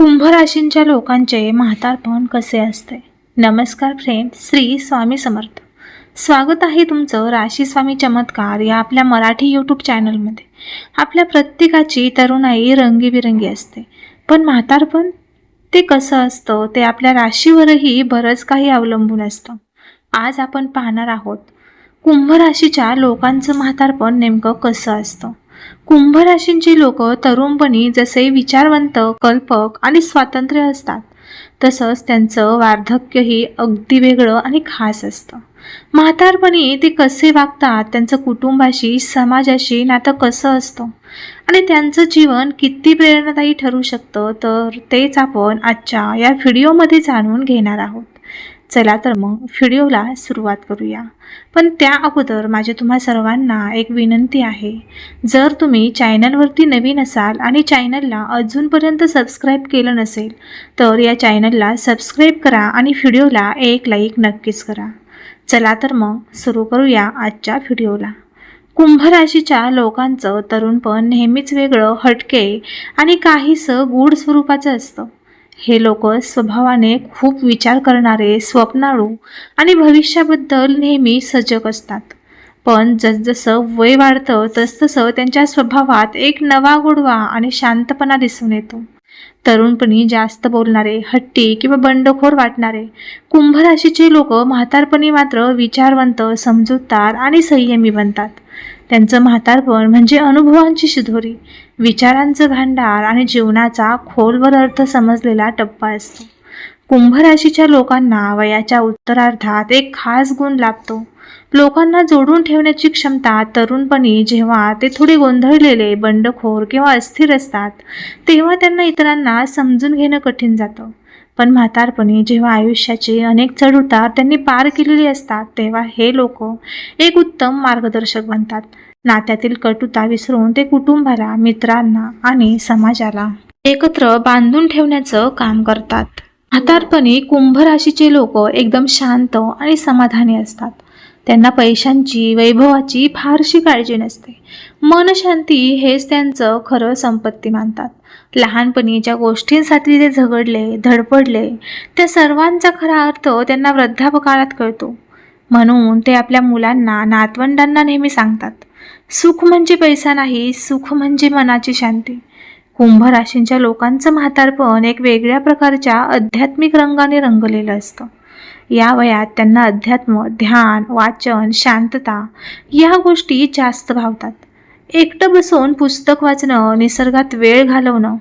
कुंभ राशींच्या लोकांचे म्हातारपण कसे असते? नमस्कार फ्रेंड श्री स्वामी समर्थ. स्वागत आहे तुमचं राशी स्वामी चमत्कार या आपल्या मराठी यूट्यूब चॅनलमध्ये आपल्या प्रत्येकाची तरुणाई रंगीबिरंगी असते. पण म्हातारपण? ते कसं असतं? ते आपल्या राशीवरही बरंच काही अवलंबून असतं. आज आपण पाहणार आहोत कुंभ राशीच्या लोकांचं म्हातारपण नेमकं कसं असतं? कुंभ राशींची लोक तरुणपणी जसे विचारवंत कल्पक आणि स्वातंत्र्य असतात तसंच त्यांचं वार्धक्यही अगदी वेगळं आणि खास असतं. म्हातारपणी ते कसे वागतात त्यांचं कुटुंबाशी समाजाशी नातं कसं असतं आणि त्यांचं जीवन किती प्रेरणादायी ठरू शकतं तर तेच आपण आजच्या या व्हिडिओमध्ये जाणून घेणार आहोत. चला तर मग व्हिडिओला सुरुवात करूया. पण त्या अगोदर माझी तुम्हा सर्वांना एक विनंती आहे. जर तुम्ही चॅनलवरती नवीन असाल आणि चॅनलला अजूनपर्यंत सबस्क्राईब केलं नसेल तर या चॅनलला सबस्क्राईब करा आणि व्हिडिओला एक लाईक नक्कीच करा. चला तर मग सुरू करूया आजच्या व्हिडिओला. कुंभ राशीच्या लोकांचं तरुणपण नेहमीच वेगळं हटके आणि काहीसं गूढ स्वरूपाचं असतं. हे लोक स्वभावाने खूप विचार करणारे स्वप्नाळू आणि भविष्याबद्दल नेहमी सजग असतात. पण जसजसं वय वाढतं तसतसं त्यांच्या स्वभावात एक नवा गोडवा आणि शांतपणा दिसून येतो. तरुणपणी जास्त बोलणारे हट्टी किंवा बंडखोर वाटणारे कुंभ राशीचे लोक म्हातारपणी मात्र विचारवंत समजूतदार आणि संयमी बनतात. त्यांचं म्हातारपण म्हणजे अनुभवांची शिधोरी विचारांचं भांडार आणि जीवनाचा खोलवर अर्थ समजलेला टप्पा असतो. कुंभ राशीच्या लोकांना वयाच्या उत्तरार्धात एक खास गुण लाभतो. लोकांना जोडून ठेवण्याची क्षमता तरुणपणी जेव्हा ते थोडे गोंधळलेले बंडखोर किंवा अस्थिर असतात तेव्हा त्यांना इतरांना समजून घेणं कठीण जातं. पण म्हातारपणी जेव्हा आयुष्याचे अनेक चढउतार त्यांनी पार केलेले असतात तेव्हा हे लोक एक उत्तम मार्गदर्शक बनतात. नात्यातील कटुता विसरून ते कुटुंबाला मित्रांना आणि समाजाला एकत्र बांधून ठेवण्याचं काम करतात. म्हातारपणी कुंभ राशीचे लोक एकदम शांत आणि समाधानी असतात. त्यांना पैशांची वैभवाची फारशी काळजी नसते. मनशांती हेच त्यांचं खरं संपत्ती मानतात. लहानपणी ज्या गोष्टींसाठी ते झगडले धडपडले त्या सर्वांचा खरा अर्थ त्यांना वृद्धापकाळात कळतो. म्हणून ते आपल्या मुलांना नातवंडांना नेहमी सांगतात. सुख म्हणजे पैसा नाही सुख म्हणजे मनाची शांती. कुंभ राशींच्या लोकांचं म्हातारपण एक वेगळ्या प्रकारच्या आध्यात्मिक रंगाने रंगलेलं असतं. या वयात त्यांना अध्यात्म ध्यान वाचन शांतता या गोष्टी जास्त भावतात. एकटं बसून पुस्तक वाचणं निसर्गात वेळ घालवणं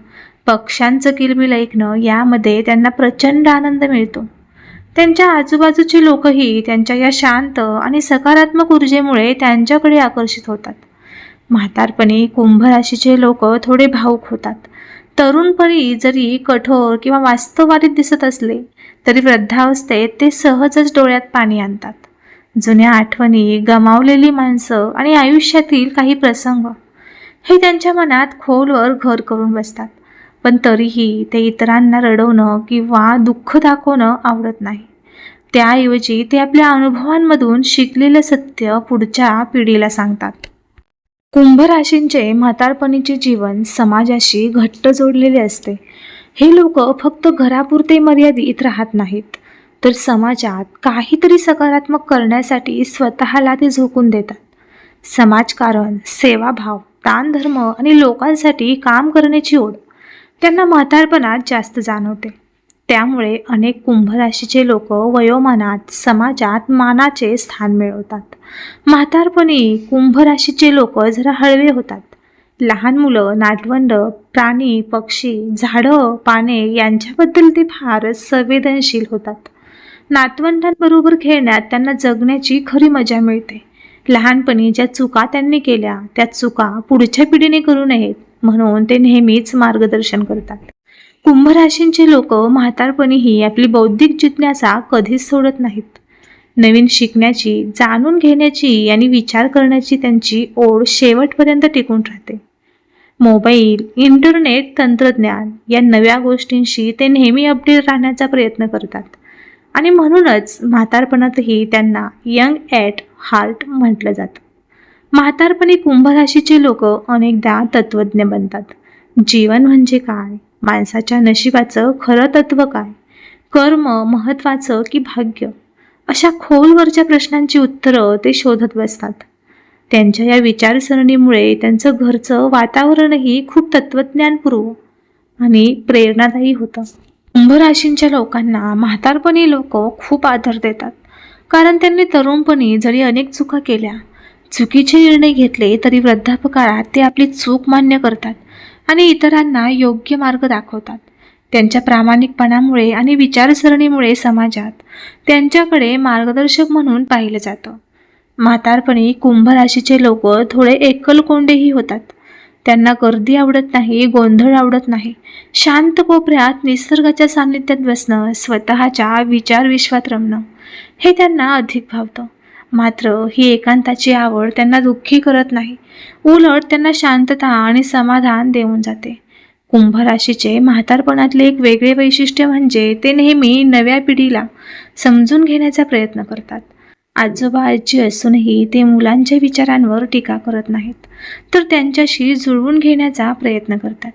पक्ष्यांचं किलबिल ऐकणं यामध्ये त्यांना प्रचंड आनंद मिळतो. त्यांच्या आजूबाजूचे लोकही त्यांच्या या शांत आणि सकारात्मक ऊर्जेमुळे त्यांच्याकडे आकर्षित होतात. म्हातारपणी कुंभराशीचे लोक थोडे भावूक होतात. तरुणपणी जरी कठोर किंवा वास्तववादीत दिसत असले तरी वृद्धावस्थेत ते सहजच डोळ्यात पाणी आणतात. जुन्या आठवणी गमावलेली माणसं आणि आयुष्यातील काही प्रसंग हे त्यांच्या मनात खोलवर घर करून बसतात. पण तरीही ते इतरांना रडवणं किंवा दुःख दाखवणं आवडत नाही. त्याऐवजी ते आपल्या अनुभवांमधून शिकलेलं सत्य पुढच्या पिढीला सांगतात. कुंभ राशींचे म्हातारपणीचे जीवन समाजाशी घट्ट जोडलेले असते. हे लोक फक्त घरापुरते मर्यादित राहत नाहीत. तर समाजात काहीतरी सकारात्मक करण्यासाठी स्वतःला ते झोकून देतात. समाजकारण सेवाभाव दानधर्म आणि लोकांसाठी काम करण्याची ओढ त्यांना म्हातारपणात जास्त जाणवते. त्यामुळे अनेक कुंभराशीचे लोक वयोमानात समाजात मानाचे स्थान मिळवतात. म्हातारपणी कुंभ राशीचे लोक जरा हळवे होतात. लहान मुलं नाटवंड प्राणी पक्षी झाडं पाने यांच्याबद्दल ते फारच संवेदनशील होतात. नातवंडांबरोबर खेळण्यात त्यांना जगण्याची खरी मजा मिळते. लहानपणी ज्या चुका त्यांनी केल्या त्या चुका पुढच्या पिढीने करू नयेत. म्हणून ते नेहमीच मार्गदर्शन करतात. कुंभराशींचे लोक म्हातारपणीही आपली बौद्धिक जिज्ञासा कधीच सोडत नाहीत. नवीन शिकण्याची जाणून घेण्याची आणि विचार करण्याची त्यांची ओढ शेवटपर्यंत टिकून राहते. मोबाईल इंटरनेट तंत्रज्ञान या नव्या गोष्टींशी ते नेहमी अपडेट राहण्याचा प्रयत्न करतात. आणि म्हणूनच म्हातारपणातही त्यांना यंग ॲट हार्ट म्हटलं जातं. म्हातारपणी कुंभ राशीचे लोक अनेकदा तत्त्वज्ञ बनतात. जीवन म्हणजे काय? माणसाच्या नशिबाचं खरं तत्व काय? कर्म महत्त्वाचं की भाग्य? अशा खोलवरच्या प्रश्नांची उत्तरं ते शोधत बसतात. त्यांच्या या विचारसरणीमुळे त्यांचं घरचं वातावरणही खूप तत्त्वज्ञानपूर्व आणि प्रेरणादायी होतं. कुंभराशींच्या लोकांना म्हातारपणी लोक खूप आदर देतात. कारण त्यांनी तरुणपणी जरी अनेक चुका केल्या चुकीचे निर्णय घेतले तरी वृद्धापकाळात ते आपली चूक मान्य करतात आणि इतरांना योग्य मार्ग दाखवतात. त्यांच्या प्रामाणिकपणामुळे आणि विचारसरणीमुळे समाजात त्यांच्याकडे मार्गदर्शक म्हणून पाहिलं जातं. म्हातारपणी कुंभ राशीचे लोक थोडे एकलकोंडेही होतात. त्यांना गर्दी आवडत नाही गोंधळ आवडत नाही. शांत कोपऱ्यात निसर्गाच्या सान्निध्यात बसणं स्वतःच्या विचारविश्वात रमणं हे त्यांना अधिक भावतं. मात्र ही एकांताची आवड त्यांना दुःखी करत नाही. उलट त्यांना शांतता आणि समाधान देऊन जाते. कुंभ राशीचे म्हातारपणातले एक वेगळे वैशिष्ट्य म्हणजे ते नेहमी नव्या पिढीला समजून घेण्याचा प्रयत्न करतात. आजोबा आजी असूनही ते मुलांच्या विचारांवर टीका करत नाहीत तर त्यांच्याशी जुळवून घेण्याचा प्रयत्न करतात.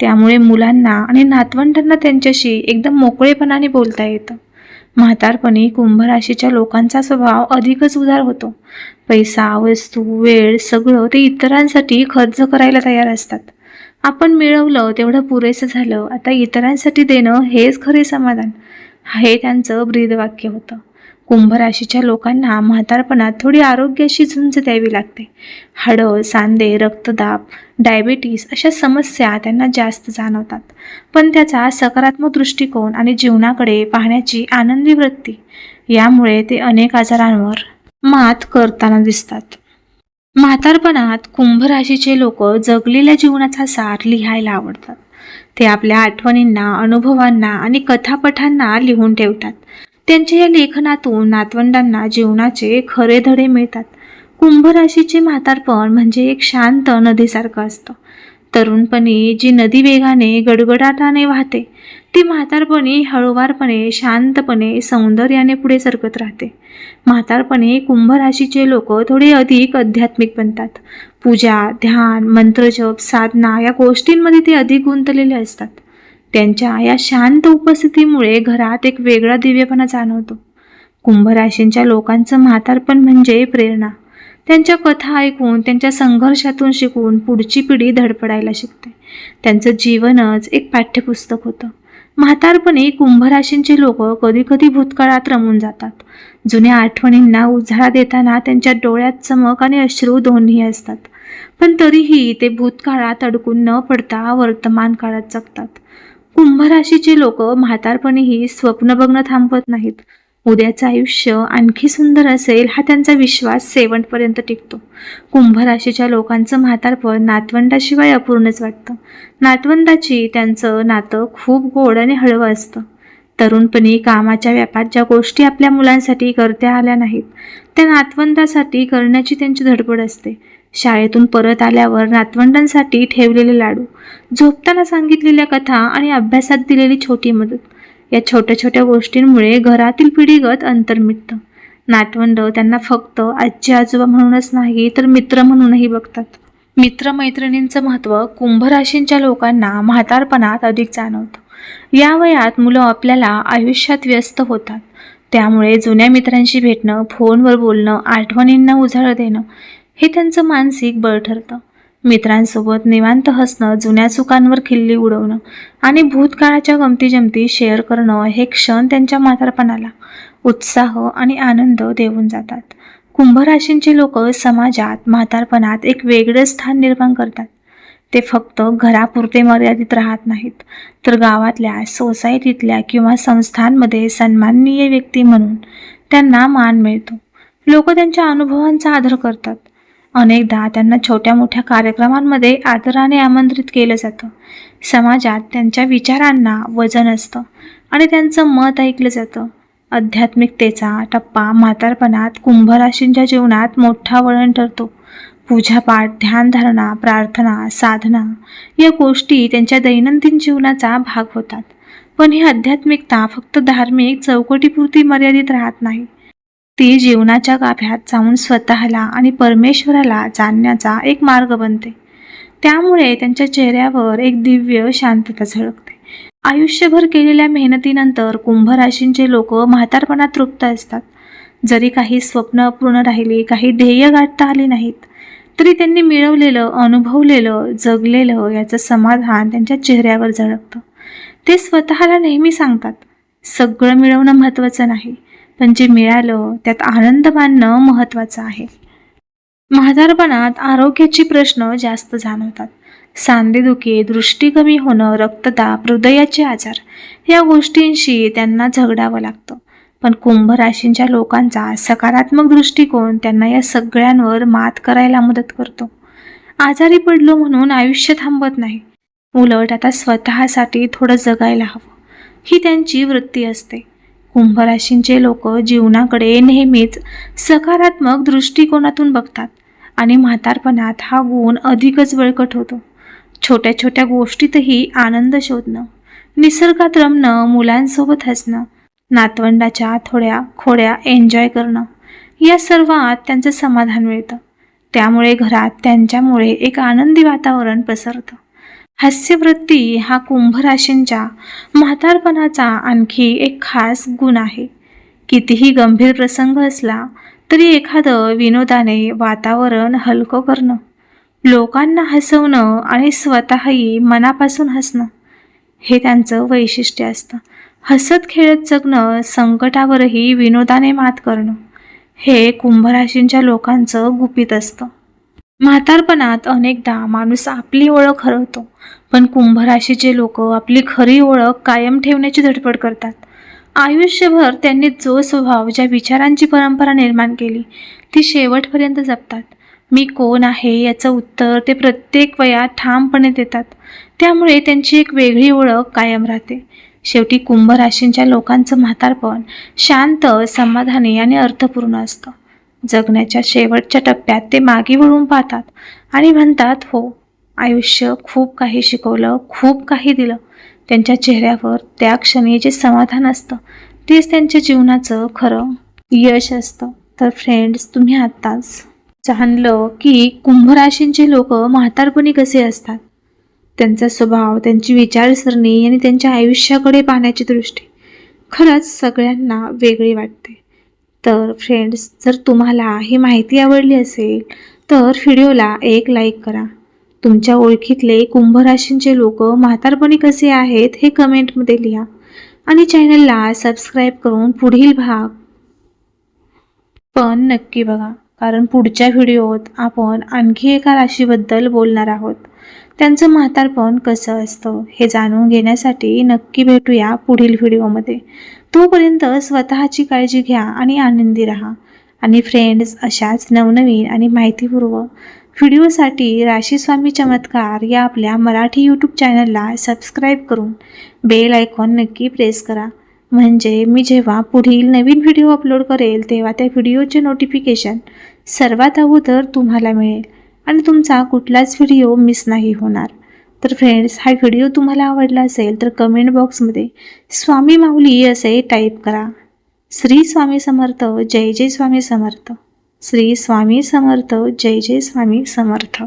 त्यामुळे मुलांना आणि नातवंडांना त्यांच्याशी एकदम मोकळेपणाने बोलता येतं. म्हातारपणी कुंभ राशीच्या लोकांचा स्वभाव अधिकच उदार होतो. पैसा वस्तू वेळ सगळं ते इतरांसाठी खर्च करायला तयार असतात. आपण मिळवलं तेवढं पुरेसं झालं आता इतरांसाठी देणं हेच खरे समाधान. हे त्यांचं ब्रीदवाक्य होतं. कुंभ राशीच्या लोकांना म्हातारपणात थोडी आरोग्याशी झुंज द्यावी लागते. हाडं सांधे रक्तदाब डायबिटीस अशा समस्या त्यांना जास्त जाणवतात. पण त्याचा सकारात्मक दृष्टिकोन आणि जीवनाकडे पाहण्याची आनंदी वृत्ती. यामुळे ते अनेक आजारांवर मात करताना दिसतात. म्हातारपणात कुंभ राशीचे लोक जगलेल्या जीवनाचा सार लिहायला आवडतात. ते आपल्या आठवणींना अनुभवांना आणि कथापठांना लिहून ठेवतात. त्यांच्या या लेखनातून नातवंडांना जीवनाचे खरे धडे मिळतात. कुंभ राशीचे म्हातारपण म्हणजे एक शांत नदीसारखं असतं. तरुणपणी जी नदी वेगाने गडगडाटाने वाहते ती म्हातारपणी हळूवारपणे शांतपणे सौंदर्याने पुढे सरकत राहते. म्हातारपणे कुंभ राशीचे लोक थोडे अधिक आध्यात्मिक बनतात. पूजा ध्यान मंत्रजप साधना या गोष्टींमध्ये ते अधिक गुंतलेले असतात. त्यांच्या या शांत उपस्थितीमुळे घरात एक वेगळा दिव्यपणा जाणवतो. कुंभराशींच्या लोकांचं म्हातारपण म्हणजे प्रेरणा. त्यांच्या कथा ऐकून त्यांच्या संघर्षातून शिकून पुढची पिढी धडपडायला शिकते. त्यांचं जीवनच एक पाठ्यपुस्तक होतं. म्हातारपणी कुंभराशींचे लोक कधीकधी भूतकाळात रमून जातात. जुन्या आठवणींना उजाळा देताना त्यांच्या डोळ्यात चमक आणि अश्रू दोन्ही असतात. पण तरीही ते भूतकाळात अडकून न पडता वर्तमान काळात जगतात. कुंभ राशीचे लोक म्हातारपणीही स्वप्न बघणं थांबवत नाहीत. उद्याचं आयुष्य आणखी सुंदर असेल हा त्यांचा विश्वास सेवंटपर्यंत टिकतो. कुंभ राशीच्या लोकांचं म्हातारपण नातवंडाशिवाय अपूर्णच वाटतं. नातवंडाची त्यांचं नातं खूप गोड आणि हळवं असतं. तरुणपणी कामाच्या व्यापात ज्या गोष्टी आपल्या मुलांसाठी करता आल्या नाहीत त्या नातवंडासाठी करण्याची त्यांची धडपड असते. शाळेतून परत आल्यावर नातवंडांसाठी ठेवलेले लाडू झोपताना सांगितलेल्या कथा आणि अभ्यासात दिलेली छोटी मदत. या छोट्या छोट्या गोष्टींमुळे घरातील पिढीगत अंतर मिटतं. नातवंड त्यांना फक्त आजी आजोबा म्हणूनच नाही तर मित्र म्हणूनही बघतात. मित्रमैत्रिणींचं महत्त्व कुंभराशींच्या लोकांना म्हातारपणात अधिक जाणवतं. या वयात मुलं आपल्याला आयुष्यात व्यस्त होतात. त्यामुळे जुन्या मित्रांशी भेटणं फोनवर बोलणं आठवणींना उजाळं देणं हे त्यांचं मानसिक बळ ठरतं. मित्रांसोबत निवांत हसणं जुन्या चुकांवर खिल्ली उडवणं आणि भूतकाळाच्या गमती जमती शेअर करणं हे क्षण त्यांच्या म्हातारपणाला उत्साह आणि आनंद देऊन जातात. कुंभराशींची लोक समाजात म्हातारपणात एक वेगळं स्थान निर्माण करतात. ते फक्त घरापुरते मर्यादित राहत नाहीत तर गावातल्या सोसायटीतल्या किंवा संस्थांमध्ये सन्माननीय व्यक्ती म्हणून त्यांना मान मिळतो. लोक त्यांच्या अनुभवांचा आदर करतात. अनेकदा त्यांना छोट्या मोठ्या कार्यक्रमांमध्ये आदराने आमंत्रित केलं जातं. समाजात त्यांच्या विचारांना वजन असतं आणि त्यांचं मत ऐकलं जातं. आध्यात्मिकतेचा टप्पा म्हातारपणात कुंभराशींच्या जीवनात मोठा वळण ठरतो. पूजापाठ ध्यानधारणा प्रार्थना साधना या गोष्टी त्यांच्या दैनंदिन जीवनाचा भाग होतात. पण ही आध्यात्मिकता फक्त धार्मिक चौकटीपुरती मर्यादित राहत नाही. ती जीवनाच्या गाभ्यात जाऊन स्वतःला आणि परमेश्वराला जाणण्याचा एक मार्ग बनते. त्यामुळे त्यांच्या चेहऱ्यावर एक दिव्य शांतता झळकते. आयुष्यभर केलेल्या मेहनतीनंतर कुंभराशींचे लोक म्हातारपणात तृप्त असतात. जरी काही स्वप्न पूर्ण राहिली काही ध्येय गाठता आली नाहीत तरी त्यांनी मिळवलेलं अनुभवलेलं जगलेलं याचं समाधान त्यांच्या चेहऱ्यावर झळकतं. ते स्वतःला नेहमी सांगतात सगळं मिळवणं महत्त्वाचं नाही. पण जे मिळालं त्यात आनंद मानणं महत्त्वाचं आहे. म्हातारपणात आरोग्याचे प्रश्न जास्त जाणवतात. सांधेदुखी दृष्टी कमी होणं रक्तदाब हृदयाचे आजार या गोष्टींशी त्यांना झगडावं लागतं. पण कुंभ राशींच्या लोकांचा सकारात्मक दृष्टिकोन त्यांना या सगळ्यांवर मात करायला मदत करतो. आजारी पडलो म्हणून आयुष्य थांबत नाही. उलट आता स्वतःसाठी थोडं जगायला हवं. ही त्यांची वृत्ती असते. कुंभराशींचे लोक जीवनाकडे नेहमीच सकारात्मक दृष्टिकोनातून बघतात आणि म्हातारपणात हा गुण अधिकच बळकट होतो. छोट्या छोट्या गोष्टीतही आनंद शोधणं निसर्गात रमणं मुलांसोबत हसणं नातवंडाच्या थोड्या खोड्या एन्जॉय करणं या सर्वात त्यांचं समाधान मिळतं. त्यामुळे घरात त्यांच्यामुळे एक आनंदी वातावरण पसरतं. हास्यवृत्ती हा कुंभराशींच्या म्हातारपणाचा आणखी एक खास गुण आहे. कितीही गंभीर प्रसंग असला तरी एखादं विनोदाने वातावरण हलकं करणं लोकांना हसवणं आणि स्वतःही मनापासून हसणं हे त्यांचं वैशिष्ट्य असतं. हसत खेळत जगणं संकटावरही विनोदाने मात करणं हे कुंभराशींच्या लोकांचं गुपित असतं. म्हातारपणात अनेकदा माणूस आपली ओळख हरवतो पण कुंभराशीचे लोक आपली खरी ओळख कायम ठेवण्याची धडपड करतात. आयुष्यभर त्यांनी जो स्वभाव ज्या विचारांची परंपरा निर्माण केली ती शेवटपर्यंत जपतात. मी कोण आहे याचं उत्तर ते प्रत्येक वयात ठामपणे देतात. त्यामुळे त्यांची एक वेगळी ओळख कायम राहते. शेवटी कुंभ राशींच्या लोकांचं म्हातारपण शांत समाधानी आणि अर्थपूर्ण असतं. जगण्याच्या शेवटच्या टप्प्यात ते मागे वळून पाहतात आणि म्हणतात हो आयुष्य खूप काही शिकवलं खूप काही दिलं. त्यांच्या चेहऱ्यावर त्या क्षणी जे समाधान असतं तेच त्यांच्या जीवनाचं खरं यश असतं. तर फ्रेंड्स तुम्ही आत्ताच जाणलं की कुंभराशींचे लोक म्हातारपणी कसे असतात? त्यांचा स्वभाव त्यांची विचारसरणी आणि त्यांच्या आयुष्याकडे पाहण्याची दृष्टी खरंच सगळ्यांना वेगळी वाटते. तर फ्रेंड्स जर तुम्हाला ही माहिती आवडली असेल तर व्हिडिओला एक लाईक करा. तुमच्या ओळखीतले कुंभ राशींचे लोक म्हातारपणी कसे आहेत हे कमेंटमध्ये लिहा. आणि चॅनलला सबस्क्राईब करून पुढील भाग पण नक्की बघा कारण पुढच्या व्हिडिओत आपण आणखी एका राशीबद्दल बोलणार आहोत. त्यांचं म्हातारपण कसं असतं हे जाणून घेण्यासाठी नक्की भेटूया पुढील व्हिडिओमध्ये. तोपर्यंत स्वतःची काळजी घ्या आणि आनंदी राहा. आणि फ्रेंड्स अशाच नवनवीन आणि माहितीपूर्व व्हिडिओसाठी राशीस्वामी चमत्कार या आपल्या मराठी यूट्यूब चॅनलला सबस्क्राईब करून बेल आयकॉन नक्की प्रेस करा. म्हणजे मी जेव्हा पुढील नवीन व्हिडिओ अपलोड करेल तेव्हा त्या व्हिडिओचे नोटिफिकेशन सर्वात अगोदर तुम्हाला मिळेल. आणि तुमचा कुठलाच व्हिडिओ मिस नाही होणार. तर फ्रेंड्स हा व्हिडिओ तुम्हाला आवडला असेल तर कमेंट बॉक्समध्ये स्वामी माऊली असे टाईप करा. श्री स्वामी समर्थ जय जय स्वामी समर्थ. श्री स्वामी समर्थ जय जय स्वामी समर्थ.